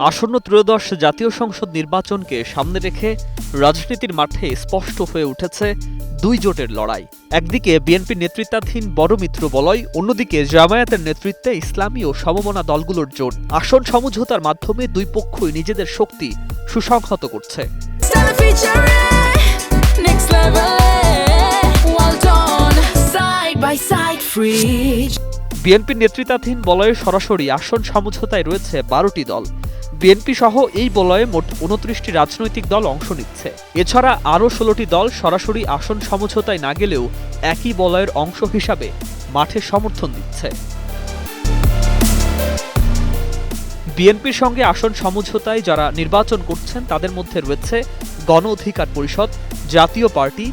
আসন্ন ত্রয়োদশ জাতীয় সংসদ নির্বাচনকে সামনে রেখে রাজনীতির মাঠে স্পষ্ট হয়ে উঠেছে দুই জোটের লড়াই। একদিকে বিএনপির নেতৃত্বাধীন বড় মিত্র বলয় অন্যদিকে জামায়াতের নেতৃত্বে ইসলামী ও সমমনা দলগুলোর জোট। আসন সমঝোতার মাধ্যমে দুই পক্ষই নিজেদের শক্তি সুসংহত করছে. বিএনপির নেতৃত্বাধীন বলয়ে সরাসরি আসন সমঝোতায় রয়েছে বারোটি দল। বিএনপি সহ এই বলয়ে মোট উনত্রিশটি রাজনৈতিক দল অংশ নিচ্ছে। এছাড়া আরও ষোলোটি দল সরাসরি আসন সমঝোতায় না গেলেও একই বলয়ের অংশ হিসাবে মাঠে সমর্থন দিচ্ছে। বিএনপির সঙ্গে আসন সমঝোতায় যারা নির্বাচন করছেন, তাদের মধ্যে রয়েছে গণ অধিকার পরিষদ, Jatiya party,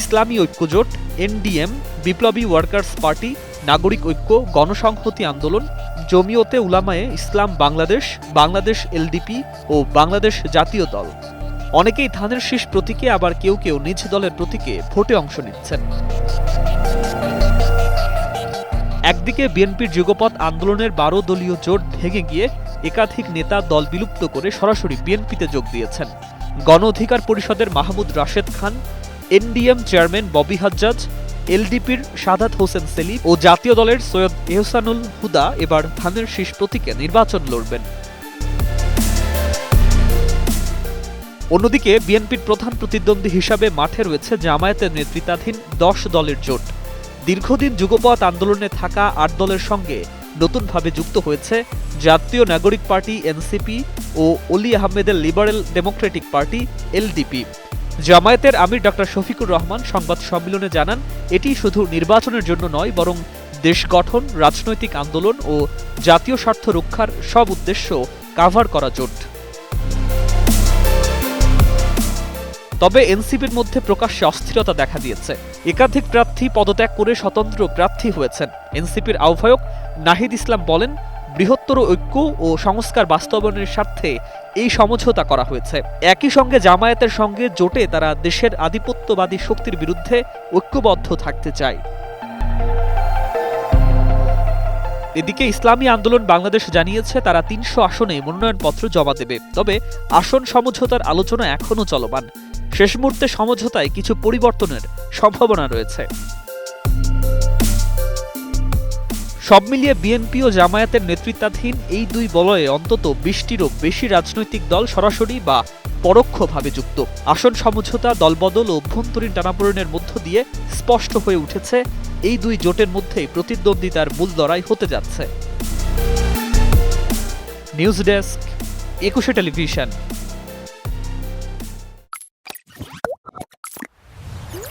Islami Oikyajot, NDM, Biplobi workers party Nagorik Oikya, Gonosonghoti Andolon, Jamiat Ulama Islam Bangladesh Bangladesh LDP ও বাংলাদেশ জাতীয় দল। অনেকেই ধানের শীষ প্রতীকে, আবার কেউ কেউ নিজ দলের প্রতীকে ভোটে অংশ নিচ্ছেন। একদিকে বিএনপির যুগপৎ আন্দোলনের বারো দলীয় জোট ভেঙে গিয়ে একাধিক নেতা দল বিলুপ্ত করে সরাসরি বিএনপিতে যোগ দিয়েছেন। গণ অধিকার পরিষদের মাহমুদ রাশেদ খান, এনডিএম চেয়ারম্যান ববি হাজ্জাজ এলডিপির সাদাত হোসেন সেলিম ও জাতীয় দলের সৈয়দ এহসানুল হুদা এবার ধানের শীষ প্রতীকে নির্বাচন লড়বেন। অন্যদিকে বিএনপির প্রধান প্রতিদ্বন্দ্বী হিসাবে মাঠে রয়েছে জামায়াতের নেতৃত্বাধীন দশ দলের জোট। দীর্ঘদিন যুগপৎ আন্দোলনে থাকা আট দলের সঙ্গে নতুনভাবে যুক্ত হয়েছে জাতীয় নাগরিক পার্টি এনসিপি ও অলি আহমেদের লিবারেল ডেমোক্রেটিক পার্টি এলডিপি। জামায়াতের আমির ডক্টর শফিকুর রহমান সংবাদ সম্মেলনে জানান, এটি শুধু নির্বাচনের জন্য নয়, বরং দেশ গঠন, রাজনৈতিক আন্দোলন ও জাতীয় স্বার্থ রক্ষার সব উদ্দেশ্য কাভার করা জোট। তবে এনসিপির মধ্যে প্রকাশ্যে অস্থিরতা দেখা দিয়েছে। একাধিক প্রার্থী পদত্যাগ করে স্বতন্ত্র প্রার্থী হয়েছেন। এনসিপির আহ্বায়ক নাহিদ ইসলাম বলেন বৃহত্তর ঐক্য ও সংস্কার বাস্তবায়নের স্বার্থে এই সমঝোতা করা হয়েছে। একই সঙ্গে জামায়াতের সঙ্গে জোটে তারা দেশের আধিপত্যবাদী শক্তির বিরুদ্ধে ঐক্যবদ্ধ থাকতে চায়। এদিকে ইসলামী আন্দোলন বাংলাদেশ জানিয়েছে, তারা তিনশো আসনে মনোনয়নপত্র জমা দেবে। তবে আসন সমঝোতার আলোচনা এখনও চলমান। শেষ মুহূর্তে সমঝোতায় কিছু পরিবর্তনের সম্ভাবনা রয়েছে। সব মিলিয়ে বিএনপি ও জামায়াতের নেতৃত্বাধীন এই দুই বলয়ে অন্তত বিশটিরও বেশি রাজনৈতিক দল সরাসরি বা পরোক্ষভাবে যুক্ত। আসন সমঝোতা, দলবদল ও অভ্যন্তরীণ টানাপোড়েনের মধ্য দিয়ে স্পষ্ট হয়ে উঠেছে, এই দুই জোটের মধ্যেই প্রতিদ্বন্দ্বিতার মূল লড়াই হতে যাচ্ছে। News desk, Ekushey television.